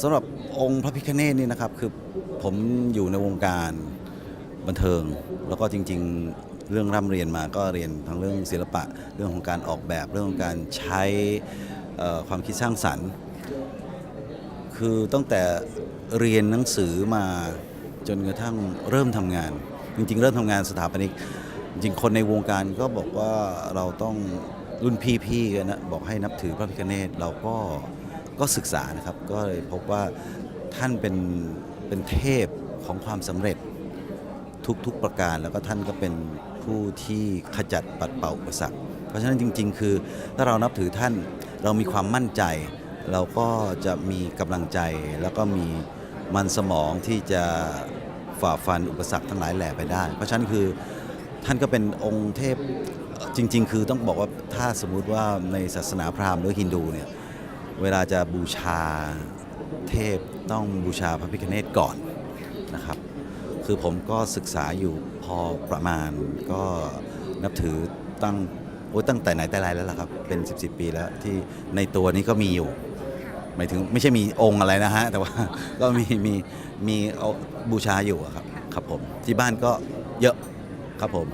สำหรับองค์พระพิฆเนศนี่นะครับคือผมอยู่ในวงการบันเทิง แล้วก็จริง ๆ เรื่องร่ำเรียนมาก็เรียนทั้งเรื่องศิลปะ เรื่องของการออกแบบเรื่องของการใช้ความคิดสร้างสรรค์ คือตั้งแต่เรียนหนังสือมาจนกระทั่งเริ่มทำงาน จริง ๆ เริ่มทำงานสถาปนิกจริงคนในวงการก็บอกว่าเราต้องรุ่นพี่ๆกันนะบอกให้นับถือพระพิฆเนศเราก็ ก็ศึกษานะครับ ก็เลยพบว่าท่านเป็นเป็นเทพของความสำเร็จทุกๆประการแล้วก็ท่านก็เป็นผู้ที่ขจัดปัดเป่าอุปสรรคเพราะฉะนั้นจริง ๆ คือถ้าเรานับถือท่านเรามีความมั่นใจ เราก็จะมีกำลังใจแล้วก็มีมันสมองที่จะฝ่าฟันอุปสรรคทั้งหลายแหล่ไปได้ เพราะฉะนั้นคือท่านก็เป็นองค์เทพจริง ๆ คือต้องบอกว่าถ้าสมมุติว่าในศาสนาพราหมณ์หรือฮินดูเนี่ย เวลาจะบูชาเทพต้องบูชาพระพิฆเนศก่อนนะครับ คือผมก็ศึกษาอยู่พอประมาณก็นับถือตั้งโอ้ยตั้งแต่ไหนแต่ไรแล้วล่ะครับ เป็น 10บสปีแล้วที่ในตัวนี้ก็มีอยู่หมายถึงไม่ใช่มีองค์อะไรนะฮะ แต่ว่าก็มีมีมีเอาบูชาอยู่อะครับ ครับผม ที่บ้านก็เยอะครับผม